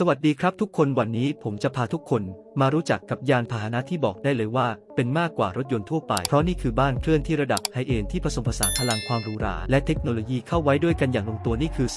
สวัสดีครับทุกคนวันนี้ผมจะพาทุกคนมารู้จักกับยานพาหนะที่บอกได้เลยว่าเป็นมากกว่ารถยนต์ทั่วไป เพราะนี่คือบ้านเคลื่อนที่ระดับไฮเอ็นที่ผสมผสานพลังความหรูหรา และเทคโนโลยีเข้าไว้ด้วยกันอย่างลงตัวนี่คือ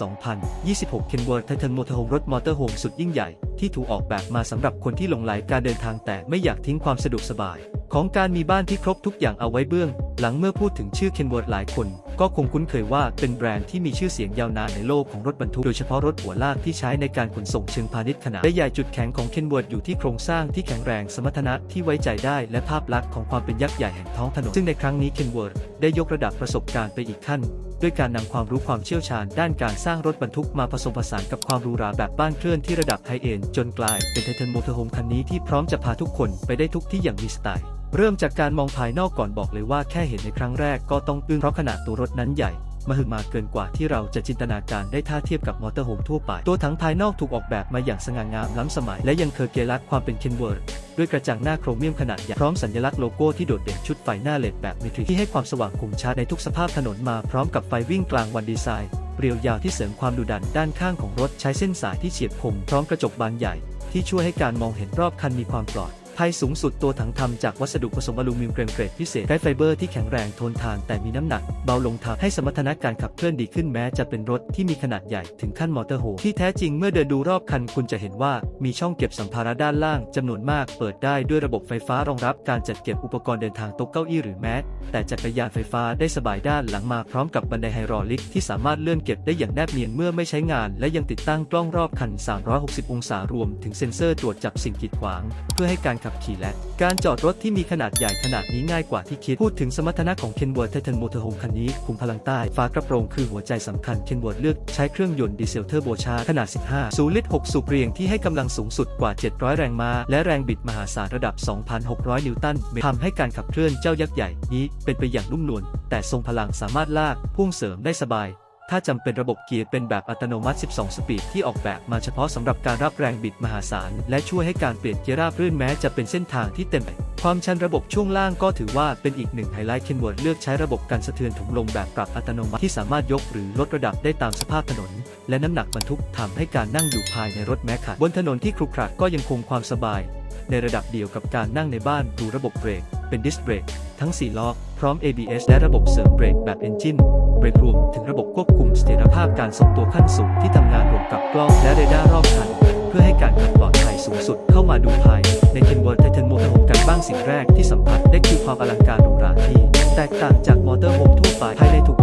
2026 Kenworth Titan Motorhome รถมอเตอร์โฮมสุดยิ่งใหญ่ ที่ถูกออกแบบมาสำหรับคนที่หลงไหลการเดินทางแต่ไม่อยากทิ้งความสะดวกสบาย ของการมีบ้านที่ครบทุกอย่างเอาไว้เบื้อง หลังเมื่อพูดถึงชื่อ Kenworth หลายคน ก็คงคุ้นเคยว่าเป็นแบรนด์ที่มีชื่อเสียงยาวนานในโลกของรถบรรทุกโดยเฉพาะรถหัวลากที่ใช้ในการขนส่งเชิงพาณิชย์ขนาดและใหญ่จุดแข็งของ Kenworth อยู่ที่โครงสร้างที่แข็งแรงสมรรถนะที่ไว้ใจได้และภาพลักษณ์ของความเป็นยักษ์ใหญ่แห่งท้องถนนซึ่งในครั้งนี้ Kenworth ได้ยกระดับประสบการณ์ไปอีกขั้นด้วยการนำความรู้ความเชี่ยวชาญด้านการสร้างรถบรรทุกมาผสมผสานกับความหรูหราแบบบ้านเคลื่อนที่ระดับไฮเอนด์จนกลายเป็นไททันมอเตอร์โฮมคันนี้ที่พร้อมจะพาทุกคนไปได้ทุกที่อย่างมีสไตล์ เริ่มจากการมองภายนอกก่อนบอกเลยว่าแค่เห็นในครั้งแรกก็ต้องอึ้งเพราะขนาดตัวรถนั้นใหญ่มหึมาเกินกว่าที่เราจะจินตนาการได้ถ้าเทียบกับมอเตอร์โฮมทั่วไป ตัวถังภายนอกถูกออกแบบมาอย่างสง่างามล้ำสมัย และยังเคอเกลักความเป็นเคนเวิร์ดด้วยกระจังหน้าโครเมียมขนาดใหญ่พร้อมสัญลักษณ์โลโก้ที่โดดเด่นชุดไฟหน้าเลดแบบเมทริกที่ให้ความสว่างคมชัดในทุกสภาพถนนมาพร้อมกับไฟวิ่งกลางวันดีไซน์เรียวยาวที่เสริมความดุดันด้านข้างของรถใช้เส้นสายที่เฉียบคมพร้อมกระจกบานใหญ่ ที่ช่วยให้การมองเห็นรอบคันมีความปลอด ภัยสูงสุดตัวถังทำจากวัสดุผสมอลูมิเนียมเกรดเกรดพิเศษได้ไฟเบอร์ที่แข็งแรงทนทานแต่มีน้ำหนัก เบาลงทำให้สมรรถนะการขับเคลื่อนดีขึ้นแม้จะเป็นรถที่มีขนาดใหญ่ถึงขั้นมอเตอร์โฮมที่แท้จริงเมื่อเดินดูรอบคันคุณจะเห็นว่ามีช่องเก็บสัมภาระด้านล่างจำนวนมาก เปิดได้ด้วยระบบไฟฟ้ารองรับการจัดเก็บอุปกรณ์เดินทางโต๊ะเก้าอี้หรือแม้แต่จักรยานไฟฟ้าได้สบายด้านหลังมาพร้อมกับบันไดไฮดรอลิกที่สามารถเลื่อนเก็บได้อย่างแนบเนียนเมื่อไม่ใช้งาน และยังติดตั้งกล้องรอบคัน 360 องศารวม ถึงเซ็นเซอร์ตรวจจับสิ่งกีดขวาง เพื่อให้การขับขี่และ การจอดรถที่มีขนาดใหญ่ขนาดนี้ง่ายกว่าที่คิด พูดถึงสมรรถนะของ Kenworth Titan Motorhome คันนี้คุมพลังใต้ฝากระโปรงคือหัวใจสำคัญ Kenworth เลือกใช้เครื่องยนต์ดีเซลเทอร์โบชาร์ขนาด 15สูลิตร 6 สูบเรียงที่ให้กำลังสูงสุดกว่า 700 แรงม้า และแรงบิดมหาศาลระดับ 2,600 นิวตันเมตรทำให้การขับเคลื่อนเจ้ายักษ์ใหญ่นี้เป็นไปอย่างนุ่มนวลแต่ทรงพลังสามารถลากพุ่งเสริมได้สบาย ถ้าจำเป็นระบบเกียร์เป็นแบบอัตโนมัติ 12 สปีดที่ออกแบบมาเฉพาะสำหรับการรับแรงบิดมหาศาล และช่วยให้การเปลี่ยนเกียร์ราบรื่นแม้จะเป็นเส้นทางที่เต็มไปความชันระบบช่วงล่างก็ถือว่าเป็นอีกหนึ่งไฮไลท์เคนเวิร์ดเลือกใช้ระบบการสะเทือนถุงลมแบบปรับอัตโนมัติที่สามารถยกหรือลดระดับได้ตามสภาพถนน และน้ำหนักบรรทุกทำให้การนั่งอยู่ภายในรถแม้ขัดบนถนนที่ครุขระก็ยังคงความสบาย ในระดับเดียวกับการนั่งในบ้านดูระบบเบรกเป็นดิสเบรก ทั้ง 4 ล้อ พร้อม ABS และระบบเสริมเบรกแบบเอนจินเบรกรวมถึงระบบควบคุมเสถียรภาพการทรงตัวขั้นสูงที่ทำงานรวมกับกล้องและเรดาร์รอบคัน เพื่อให้การขับปลอดภัยสูงสุดเข้ามาดูภาย ในเทนเวอร์ไทเทนโมเตอร์โฮมกันบ้างสิ่งแรกที่สัมผัสได้คือความอลังการหรูหราที่ แตกต่างจากมอเตอร์โฮมทั่วไปภายในถูก